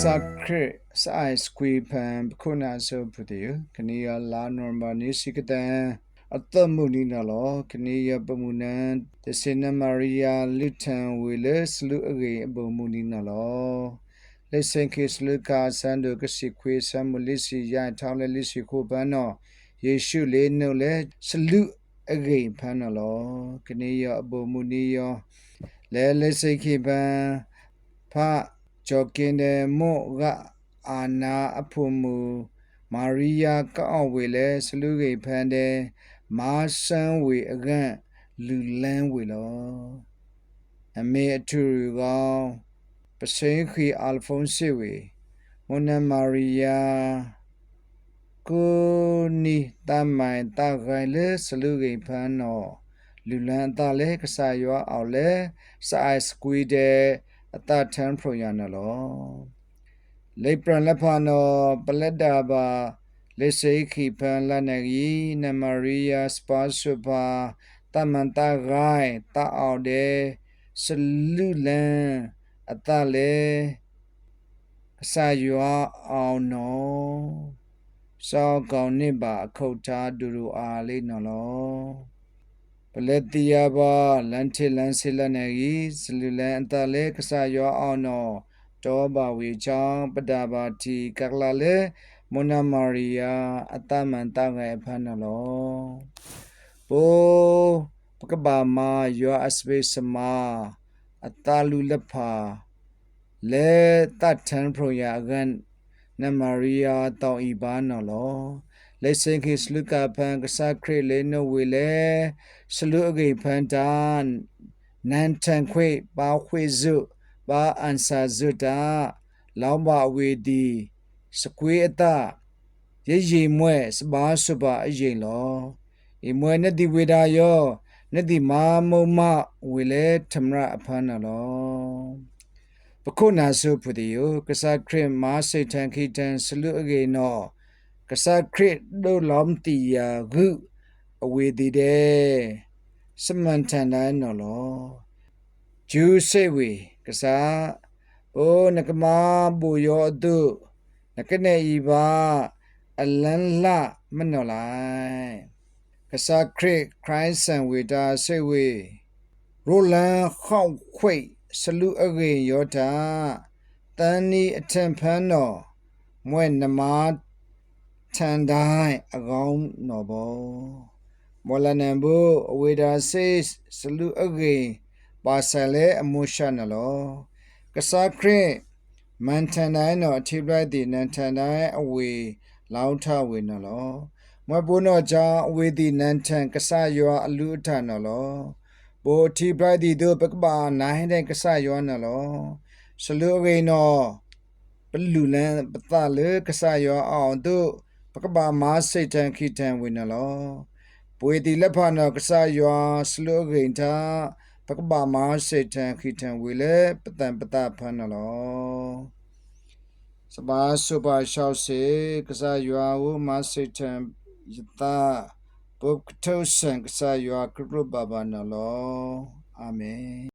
စာခရစာစကွေပန်ခုနာဆိုပတိယခနီယလာနော်မာနီစီကတန်အတမှုနီနလောခနီယပမှုနန်တစင်နမာရီယာလူထန်ဝေလစလူအဂေအဘမှုနီနလောလက်စင်ခေစလူကာဆန်ဒိုကစီခွေဆမ်မလီစီယာထောင်းလေလီစီခိုပန်နော်ယေရှုလေးနုလေစလူအဂေဖန်နော်လောခနီယအဘမှုနီယောလဲလက်စိခေပန်ဖ ကျော်ကင်တယ်မော့ကအာနာအဖို့မူမာရီယာကောက်ဝေလဲစလူဂိဖန်တယ်မာဆန်ဝေအကန့်လူလန်းဝေလောအမေအထူရကောပစိန်ခီအယ်ဖုန်စီဝေမွန်နမာရီယာကိုနီတမိုင်တခိုင်လဲစလူဂိဖန်နော်လူလန်းအတလဲကစားရွာအောင်လဲစာအိုက်စကွီတဲ့ အတထန်ဖရိုရနလောလေပရလဖာနောပလက်ဒါဘာလေစေခိပန်လနဂီနမရီယာစပါဆုပါတမန်တဂိုင်တအော်ဒေစလူလန်အတလေအစာရွာအောင်နောစောကောင်းနစ်ပါအခုတ်ထားဒူရူအားလေးနော်လော ပလက်တီယာဘာလန်တီလန်ဆီလနေကြီးစလူလန်အတလဲကစားရောအောင်နော်တောဘာဝေချောင်းပဒါဘာတီကကလာလေမွန်နာမာရီယာအတမန်တောက်ငယ်ဖန်နော်ဘောပကဘာမာယောအစပေစမာအတလူလဖာလေတတ်ထန်ပရိုယာဂန်နမာရီယာတောင်ဤဘာနော်လော လက်စင်ခိစလုကဖန်ကစားခရလေနဝေလေစလုအဂိဖန်တန်နန်တန်ခွေပါခွေစုပါအန်ဆာဇုတာလောင်းပါဝေဒီစကွေအတရေရီမွဲစပါစပါအရင်လောအမွဲနဲ့ဒီဝေဒါယောနဲ့ဒီမာမုံမဝေလေထမရအဖန်နော်ပခုနာဆုဖူဒီယကစားခရမာစိတ်ထန်ခိတန်စလုအဂေနော ကစားခရစ်ဒိုလ ோம் တီယာဂုအဝေဒီတဲ့စမန်တန်တိုင်းနော်လောဂျူးစေဝေကစားအိုနကမာဘူယောတုနကနေဤပါအလန်လာမနော်လိုက်ကစားခရစ်ခရိုင်းဆန်ဝေတာစေဝေရိုလန်ခေါန့်ခွိစလူအဂေယောတာတန်နီအထံဖန်းတော်မွဲ့နမား ထန်တိုင်းအကောင်းနော်ဘောမောလနံဘူအဝေဒါစေစလူအဂေပါဆယ်လေအမိုရှာနလောကစားခရမန်ထန်တိုင်းနော်အထိပလိုက်ဒီနန်ထန်တိုင်းအဝေလောင်းထဝေနော်လောမွဲဘုနောကြောင့်အဝေဒီနန်ထန်ကစားယောအလူအထနော်လောဘိုအထိပလိုက်ဒီတို့ပကပါနိုင်တဲ့ကစားယောနော်လောစလူအဂေနော်ပလူလန်ပတလေကစားယောအောင်တို့ ပကဘာမာစိတ်တန်ခိတန်ဝိနလောပွေတီလက်ဖနောကဆာယွာစလုဂိန်တာပကဘာမာစိတ်တန်ခိတန်ဝိလေပတန်ပတဖန်လောစဘာစုပါရှောက်စေကဆာယွာဝမာစိတ်တန်ယတာပုတ်ထုဆန်ကဆာယွာကရုဘဘာနလောအာမင်